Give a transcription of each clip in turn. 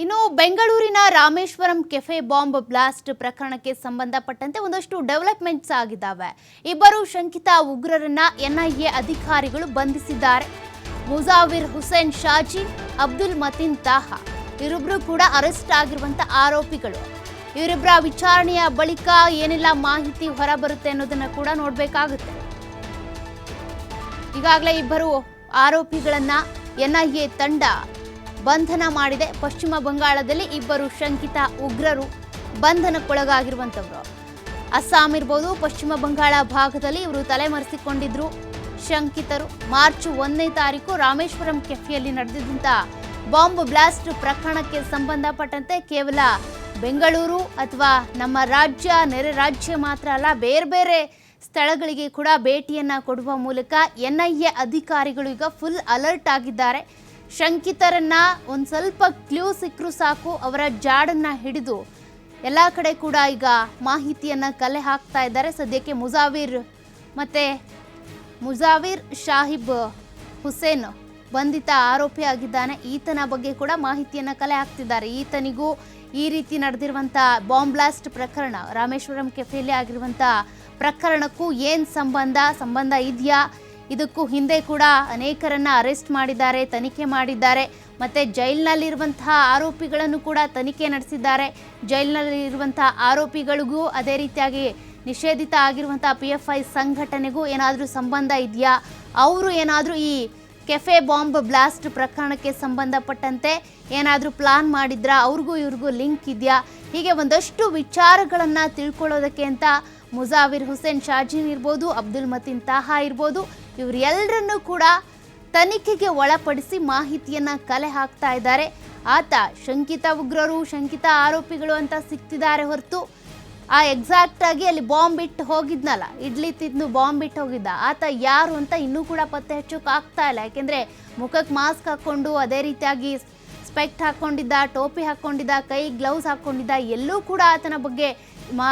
ಇನ್ನು ಬೆಂಗಳೂರಿನ Rameswaram cafe bomb blast ಪ್ರಕರಣಕ್ಕೆ ಸಂಬಂಧಪಟ್ಟಂತೆ ಒಂದಷ್ಟು ಡೆವಲಪ್ಮೆಂಟ್ಸ್ ಆಗಿದ್ದಾವೆ. ಇಬ್ಬರು ಶಂಕಿತ ಉಗ್ರರನ್ನ ಎನ್ಐಎ ಅಧಿಕಾರಿಗಳು ಬಂಧಿಸಿದ್ದಾರೆ. ಮುಜಾವಿರ್ ಹುಸೇನ್, ಶಾಜಿ, ಅಬ್ದುಲ್ ಮತೀನ್ ತಾಹಾ ಇವರಿಬ್ಬರು ಕೂಡ ಅರೆಸ್ಟ್ ಆಗಿರುವಂತ ಆರೋಪಿಗಳು. ಇವರಿಬ್ಬರ ವಿಚಾರಣೆಯ ಬಳಿಕ ಏನೆಲ್ಲ ಮಾಹಿತಿ ಹೊರಬರುತ್ತೆ ಅನ್ನೋದನ್ನ ಕೂಡ ನೋಡಬೇಕಾಗುತ್ತೆ. ಈಗಾಗಲೇ ಇಬ್ಬರು ಆರೋಪಿಗಳನ್ನ ಎನ್ಐಎ ತಂಡ ಬಂಧನ ಮಾಡಿದೆ. ಪಶ್ಚಿಮ ಬಂಗಾಳದಲ್ಲಿ ಇಬ್ಬರು ಶಂಕಿತ ಉಗ್ರರು ಬಂಧನಕ್ಕೊಳಗಾಗಿರುವಂಥವ್ರು. ಅಸ್ಸಾಂ ಇರ್ಬೋದು, ಪಶ್ಚಿಮ ಬಂಗಾಳ ಭಾಗದಲ್ಲಿ ಇವರು ತಲೆಮರೆಸಿಕೊಂಡಿದ್ರು. ಶಂಕಿತರು ಮಾರ್ಚ್ ಒಂದನೇ ತಾರೀಕು ರಾಮೇಶ್ವರಂ ಕೆಫೆಯಲ್ಲಿ ನಡೆದಿದ್ದಂಥ ಬಾಂಬ್ ಬ್ಲಾಸ್ಟ್ ಪ್ರಕರಣಕ್ಕೆ ಸಂಬಂಧಪಟ್ಟಂತೆ ಕೇವಲ ಬೆಂಗಳೂರು ಅಥವಾ ನಮ್ಮ ರಾಜ್ಯ, ನೆರೆ ರಾಜ್ಯ ಮಾತ್ರ ಅಲ್ಲ, ಬೇರೆ ಬೇರೆ ಸ್ಥಳಗಳಿಗೆ ಕೂಡ ಭೇಟಿಯನ್ನು ಕೊಡುವ ಮೂಲಕ ಎನ್ ಐ ಎ ಅಧಿಕಾರಿಗಳು ಈಗ ಫುಲ್ ಅಲರ್ಟ್ ಆಗಿದ್ದಾರೆ. ಶಂಕಿತರನ್ನ ಒಂದು ಸ್ವಲ್ಪ ಕ್ಲೂ ಸಿಕ್ಕರು ಸಾಕು, ಅವರ ಜಾಡನ್ನ ಹಿಡಿದು. ಎಲ್ಲ ಕಡೆ ಕೂಡ ಈಗ ಮಾಹಿತಿಯನ್ನ ಕಲೆ ಹಾಕ್ತಾ ಇದ್ದಾರೆ. ಸದ್ಯಕ್ಕೆ ಮುಜಾವಿರ್ ಮತ್ತೆ ಮುಜಾವಿರ್ ಶಾಹಿಬ್ ಹುಸೇನ್ ಬಂಧಿತ ಆರೋಪಿ ಆಗಿದ್ದಾನೆ. ಈತನ ಬಗ್ಗೆ ಕೂಡ ಮಾಹಿತಿಯನ್ನ ಕಲೆ ಹಾಕ್ತಿದ್ದಾರೆ. ಈತನಿಗೂ ಈ ರೀತಿ ನಡೆದಿರುವಂಥ ಬಾಂಬ್ ಬ್ಲಾಸ್ಟ್ ಪ್ರಕರಣ, ರಾಮೇಶ್ವರಂ ಕೆಫೆಯಲ್ಲಿ ಆಗಿರುವಂಥ ಪ್ರಕರಣಕ್ಕೂ ಏನು ಸಂಬಂಧ? ಸಂಬಂಧ ಇದೆಯಾ? ಇದಕ್ಕೂ ಹಿಂದೆ ಕೂಡ ಅನೇಕರನ್ನ ಅರೆಸ್ಟ್ ಮಾಡಿದ್ದಾರೆ, ತನಿಖೆ ಮಾಡಿದ್ದಾರೆ. ಮತ್ತೆ ಜೈಲಿನಲ್ಲಿರುವಂತಹ ಆರೋಪಿಗಳನ್ನು ಕೂಡ ತನಿಖೆ ನಡೆಸಿದ್ದಾರೆ. ಜೈಲಿನಲ್ಲಿರುವಂತಹ ಆರೋಪಿಗಳಿಗೂ ಅದೇ ರೀತಿಯಾಗಿ ನಿಷೇಧಿತ ಆಗಿರುವಂತಹ ಪಿ ಎಫ್ ಐ ಸಂಘಟನೆಗೂ ಏನಾದರೂ ಸಂಬಂಧ ಇದೆಯಾ? ಅವರು ಏನಾದರೂ ಈ ಕೆಫೆ ಬಾಂಬ್ ಬ್ಲಾಸ್ಟ್ ಪ್ರಕರಣಕ್ಕೆ ಸಂಬಂಧಪಟ್ಟಂತೆ ಏನಾದರೂ ಪ್ಲಾನ್ ಮಾಡಿದ್ರಾ? ಅವ್ರಿಗೂ ಇವ್ರಿಗೂ ಲಿಂಕ್ ಇದೆಯಾ? ಹೀಗೆ ಒಂದಷ್ಟು ವಿಚಾರಗಳನ್ನು ತಿಳ್ಕೊಳ್ಳೋದಕ್ಕೆ ಅಂತ ಮುಜಾವಿರ್ ಹುಸೇನ್ ಶಾಜಿನ್ ಇರ್ಬೋದು, ಅಬ್ದುಲ್ ಮತಿನ್ ತಾಹಾ ಇರ್ಬೋದು ಇವರೆಲ್ಲರನ್ನೂ ಕೂಡ ತನಿಖೆಗೆ ಒಳಪಡಿಸಿ ಮಾಹಿತಿಯನ್ನ ಕಲೆ ಹಾಕ್ತಾ ಇದ್ದಾರೆ. ಆತ ಶಂಕಿತ ಉಗ್ರರು, ಶಂಕಿತ ಆರೋಪಿಗಳು ಅಂತ ಸಿಕ್ತಿದ್ದಾರೆ ಹೊರತು. ಆ ಎಕ್ಸಾಕ್ಟ್ ಆಗಿ ಅಲ್ಲಿ ಬಾಂಬ್ ಇಟ್ಟು ಹೋಗಿದ್ನಲ್ಲ, ಇಡ್ಲಿ ತಿಂದು ಬಾಂಬ್ ಇಟ್ಟು ಹೋಗಿದ್ದ. ಆತ ಯಾರು ಅಂತ ಇನ್ನೂ ಕೂಡ ಪತ್ತೆ ಹಚ್ಚೋಕೆ ಆಗ್ತಾ ಇಲ್ಲ. ಯಾಕೆಂದ್ರೆ ಮುಖಕ್ಕೆ ಮಾಸ್ಕ್ ಹಾಕೊಂಡು ಅದೇ ರೀತಿಯಾಗಿ ಸ್ಪೆಕ್ಟ್ ಹಾಕೊಂಡಿದ್ದ, ಟೋಪಿ ಹಾಕೊಂಡಿದ್ದ, ಕೈ ಗ್ಲೌಸ್ ಹಾಕೊಂಡಿದ್ದ, ಎಲ್ಲೂ ಕೂಡ ಆತನ ಬಗ್ಗೆ ಮಾ,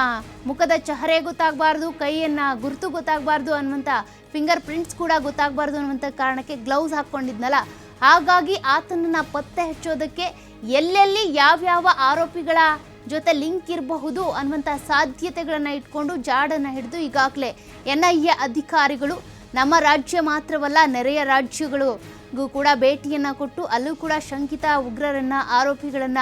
ಮುಖದ ಚಹರೆ ಗೊತ್ತಾಗಬಾರ್ದು, ಕೈಯನ್ನು ಗುರುತು ಗೊತ್ತಾಗಬಾರ್ದು ಅನ್ನುವಂಥ ಫಿಂಗರ್ ಪ್ರಿಂಟ್ಸ್ ಕೂಡ ಗೊತ್ತಾಗಬಾರ್ದು ಅನ್ನುವಂಥ ಕಾರಣಕ್ಕೆ ಗ್ಲೌಸ್ ಹಾಕೊಂಡಿದ್ನಲ್ಲ. ಹಾಗಾಗಿ ಆತನನ್ನ ಪತ್ತೆ ಹಚ್ಚೋದಕ್ಕೆ ಎಲ್ಲೆಲ್ಲಿ ಯಾವ್ಯಾವ ಆರೋಪಿಗಳ ಜೊತೆ ಲಿಂಕ್ ಇರಬಹುದು ಅನ್ನುವಂಥ ಸಾಧ್ಯತೆಗಳನ್ನು ಇಟ್ಕೊಂಡು ಜಾಡನ್ನು ಹಿಡಿದು ಈಗಾಗಲೇ ಎನ್ ಐ ಎ ಅಧಿಕಾರಿಗಳು ನಮ್ಮ ರಾಜ್ಯ ಮಾತ್ರವಲ್ಲ, ನೆರೆಯ ರಾಜ್ಯಗಳಿಗೂ ಕೂಡ ಭೇಟಿಯನ್ನ ಕೊಟ್ಟು ಅಲ್ಲೂ ಕೂಡ ಶಂಕಿತ ಉಗ್ರರನ್ನ, ಆರೋಪಿಗಳನ್ನ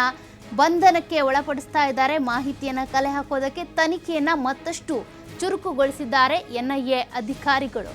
ಬಂಧನಕ್ಕೆ ಒಳಪಡಿಸ್ತಾ ಇದ್ದಾರೆ. ಮಾಹಿತಿಯನ್ನ ಕಲೆ ಹಾಕೋದಕ್ಕೆ ತನಿಖೆಯನ್ನ ಮತ್ತಷ್ಟು ಚುರುಕುಗೊಳಿಸಿದ್ದಾರೆ ಎನ್ಐಎ ಅಧಿಕಾರಿಗಳು.